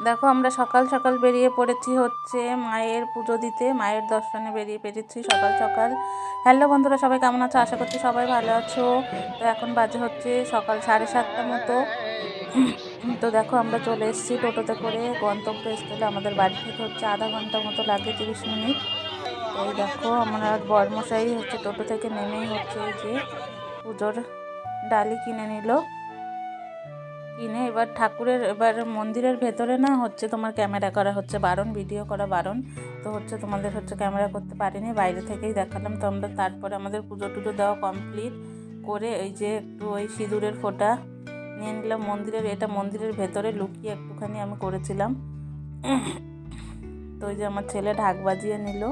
দেখো, আমরা সকাল সকাল বেরিয়ে পড়েছি হচ্ছে মায়ের পুজো দিতে, মায়ের দর্শনে বেরিয়ে পেরেছি সকাল সকাল। হ্যালো বন্ধুরা, সবাই কেমন আছো? আশা করছি সবাই ভালো আছো। তো এখন বাজে হচ্ছে সকাল সাড়ে সাতটার মতো। তো দেখো, আমরা চলে এসেছি টোটোতে করে গন্তব্যস্থলে আমাদের বাড়ি থেকে হচ্ছে আধা ঘণ্টা মতো লাগে, তিরিশ মিনিট। এই দেখো, আমরা বর্মশাই হচ্ছে টোটো থেকে নেমেই হচ্ছে যে পুজোর ডালি কিনে নিল। কিনে এবার ঠাকুরের, এবার মন্দিরের ভেতরে না হচ্ছে তোমার ক্যামেরা করা হচ্ছে, বারণ, ভিডিও করা বারণ। তো হচ্ছে তোমাদের হচ্ছে ক্যামেরা করতে পারিনি, বাইরে থেকেই দেখালাম। তো আমরা তারপরে আমাদের পুজো টুজো দেওয়া কমপ্লিট করে ওই যে একটু ওই সিঁদুরের ফোঁটা নিয়ে নিলাম মন্দিরের, এটা মন্দিরের ভেতরে লুকিয়ে একটুখানি আমি করেছিলাম। তো ওই যে আমার ছেলে ঢাক বাজিয়ে নিল।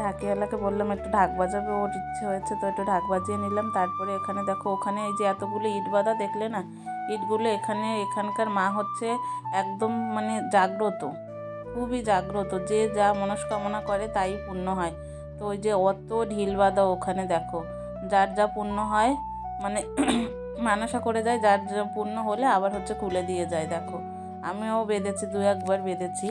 ঢাকিওয়ালাকে বললাম, একটু ঢাক বাজাবে, ওর ইচ্ছে হয়েছে। তো একটু ঢাক বাজিয়ে নিলাম। তারপরে এখানে দেখো, ওখানে এই যে এতগুলো ইট বাঁধা, দেখলে না ইটগুলো এখানে, এখানকার মা হচ্ছে একদম মানে জাগ্রত, খুবই জাগ্রত। যে যা মনস্কামনা করে তাই পূর্ণ হয়। তো ওই যে অত ঢিল বাঁধা ওখানে দেখো, যার যা পূর্ণ হয় মানে মানসা করে যায়, যার যা পূর্ণ হলে আবার হচ্ছে খুলে দিয়ে যায়, দেখো। আমিও বেঁধেছি, দু একবার বেঁধেছি।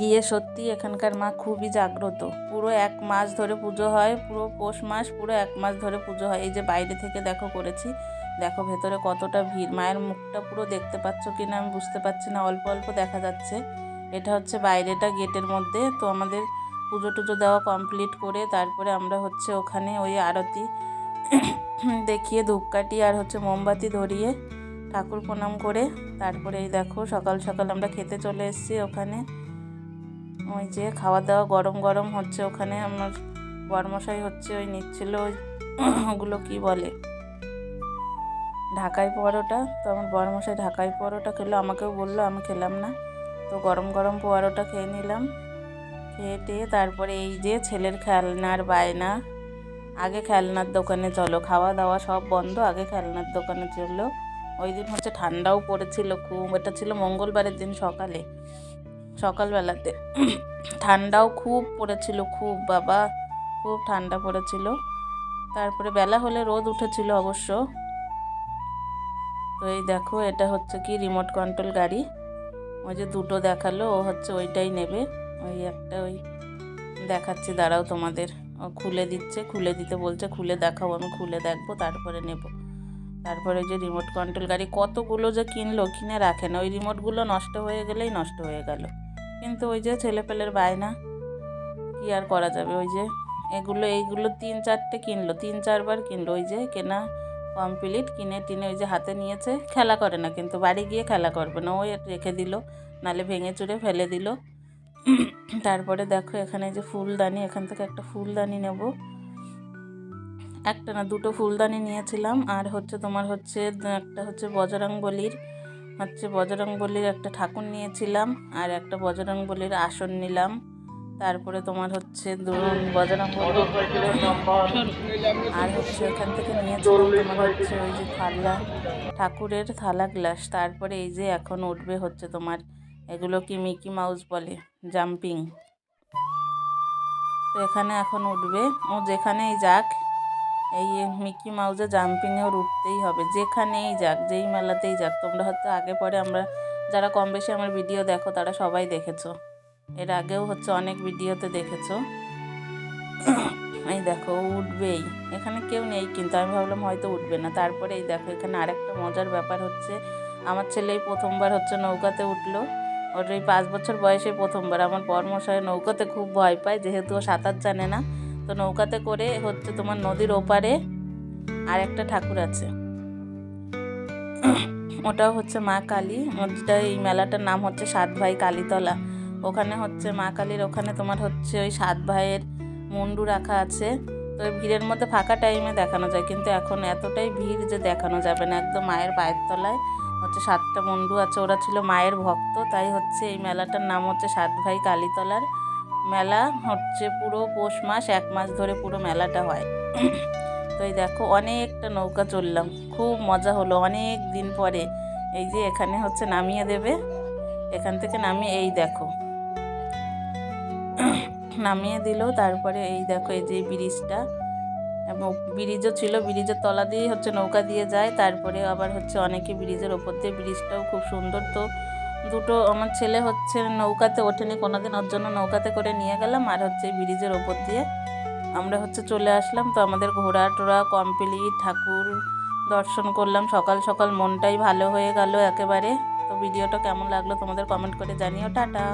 গিয়ে সত্যি এখানকার মা খুবই জাগ্রত। পুরো এক মাস ধরে পুজো হয়, পুরো পৌষ মাস পুরো এক মাস ধরে পুজো হয়। এই যে বাইরে থেকে দেখো করেছি দেখো ভেতরে কতটা ভিড়। মায়ের মুখটা পুরো দেখতে পাচ্ছ কি না আমি বুঝতে পারছি না। অল্প অল্প দেখা যাচ্ছে। এটা হচ্ছে বাইরেটা গেটের মধ্যে। তো আমাদের পুজো টুজো দেওয়া কমপ্লিট করে তারপরে আমরা হচ্ছে ওখানে ওই আরতি দেখিয়ে ধূপকাঠি আর হচ্ছে মোমবাতি ধরিয়ে ঠাকুর প্রণাম করে তারপরে এই দেখো সকাল সকাল আমরা খেতে চলে এসেছি ওখানে। ওই যে খাওয়া দাওয়া গরম গরম হচ্ছে ওখানে। আমার বরমশাই হচ্ছে ওই নিচ্ছিল ওই ওগুলো কি বলে? ঢাকাই পরোটা? তো আমার বরমশাই ঢাকাই পরোটা খেলো, আমাকেও বলল, আমি খেলাম না। তো গরম গরম পরোটা খেয়ে নিলাম। খেয়ে টেয়ে তারপরে এই যে ছেলের খেলনার বায়না, আগে খেলনার দোকানে চলো খাওয়া দাওয়া সব বন্ধ, আগে খেলনার দোকানে চলল ওই দিন হচ্ছে ঠান্ডাও পড়েছিল খুব, এটা ছিল মঙ্গলবারের দিন সকালে, সকালবেলাতে। ঠান্ডাও খুব পড়েছিল, খুব বাবা, খুব ঠান্ডা পড়েছিল। তারপরে বেলা হলে রোদ উঠেছিল অবশ্য। তো এই দেখো, এটা হচ্ছে কি রিমোট কন্ট্রোল গাড়ি। ওই যে দুটো দেখাল, ও হচ্ছে ওইটাই নেবে। ওই একটা ওই দেখাচ্ছি, দাঁড়াও তোমাদের। ও খুলে দিচ্ছে, খুলে দিতে বলছে, খুলে দেখাও, আমি খুলে দেখব, তারপরে নেব। তারপরে যে রিমোট কন্ট্রোল গাড়ি, কতগুলো যে কিনলো, কিনে রাখে না। ওই রিমোটগুলো নষ্ট হয়ে গেলেই নষ্ট হয়ে গেল। কিন্তু ওই যে ছেলেপেলের বায়না, কি আর করা যাবে? ওই যে এগুলো, এইগুলো তিন চারটে কিনলো, তিন চারবার কিনলো। ওই যে কেনা কমপ্লিট কিনে টিনে ওই যে হাতে নিয়েছে, খেলা করে না, কিন্তু বাড়ি গিয়ে খেলা করবে না। ওই রেখে দিল, নালে ভেঙে চুড়ে ফেলে দিল। তারপরে দেখো এখানে যে ফুলদানি, এখান থেকে একটা ফুলদানি নেব। একটা না, দুটো ফুলদানি নিয়েছিলাম। আর হচ্ছে তোমার হচ্ছে, একটা হচ্ছে বজরং বলির হচ্ছে বজরং বলির একটা ঠাকুর নিয়েছিলাম। আর একটা বজরং বলির আসন নিলাম। তারপরে তোমার হচ্ছে বজরং আর হচ্ছে এখান থেকে নিয়েছিলাম তোমার হচ্ছে ওই যে থালা, ঠাকুরের থালা গ্লাস। তারপরে এই যে এখন উঠবে হচ্ছে তোমার এগুলো কি মিকি মাউস বলে, জাম্পিং। তো এখানে এখন উঠবে। ও যেখানেই যাক, এই মিকি মাউসে জাম্পিংয়ে ওর উঠতেই হবে। যেখানেই যাক, যেই মেলাতেই যাক, তোমরা হয়তো আগে পরে আমরা, যারা কম বেশি আমার ভিডিও দেখো, তারা সবাই দেখেছ। এর আগেও হচ্ছে অনেক ভিডিওতে দেখেছ। এই দেখো, উঠবেই। এখানে কেউ নেই কিন্তু আমি ভাবলাম হয়তো উঠবে না। তারপরে এই দেখো, এখানে আরেকটা মজার ব্যাপার হচ্ছে, আমার ছেলে প্রথমবার হচ্ছে নৌকাতে উঠল। ওর এই পাঁচ বছর বয়সে প্রথমবার। আমার পরমশায় নৌকাতে খুব ভয় পায়, যেহেতু ও সাঁতার জানে না। তো নৌকাতে করে হচ্ছে তোমার নদীর ওপারে আর একটা ঠাকুর আছে। ওটাও হচ্ছে মা কালী। ওটা এই মেলাটার নাম হচ্ছে সাত ভাই কালীতলা। ওখানে হচ্ছে মা কালীর, ওখানে তোমার হচ্ছে ওই সাত ভাইয়ের মুন্ডু রাখা আছে। তো ভিড়ের মধ্যে ফাঁকা টাইমে দেখানো যায়। কিন্তু এখন এতটাই ভিড় যে দেখানো যাবে না। একদম মায়ের পায়ের তলায় হচ্ছে সাতটা মুন্ডু আছে। ওরা ছিল মায়ের ভক্ত। তাই হচ্ছে এই মেলাটার নাম হচ্ছে সাত ভাই কালীতলার মেলা। হচ্ছে পুরো পৌষ মাস, এক মাস ধরে পুরো মেলাটা হয়। তো এই দেখো, অনেকটা নৌকা চললাম। খুব মজা হলো। অনেক দিন পরে এই যে এখানে হচ্ছে নামিয়ে দেবে। এখান থেকে নামিয়ে এই দেখো। নামিয়ে দিল। তারপরে এই দেখো, এই যে ব্রিজটা, এবং ব্রিজও ছিল, ব্রিজের তলা দিয়েই হচ্ছে নৌকা দিয়ে যায়। তারপরে আবার হচ্ছে অনেকে ব্রিজের ওপর দিয়ে, ব্রিজটাও খুব সুন্দর তো। দুটো, আমার ছেলে হচ্ছে নৌকাতে ওঠেনি, কোনোদিন ওর জন্য নৌকাতে করে নিয়ে গেলাম। আর হচ্ছে ব্রিজের ওপর দিয়ে আমরা হচ্ছে চলে আসলাম। তো আমাদের ঘোরা টোরা কমপ্লিট, ঠাকুর দর্শন করলাম। সকাল সকাল মনটাই ভালো হয়ে গেল একেবারে। তো ভিডিওটা কেমন লাগল তোমাদের কমেন্ট করে জানিও। টাটা!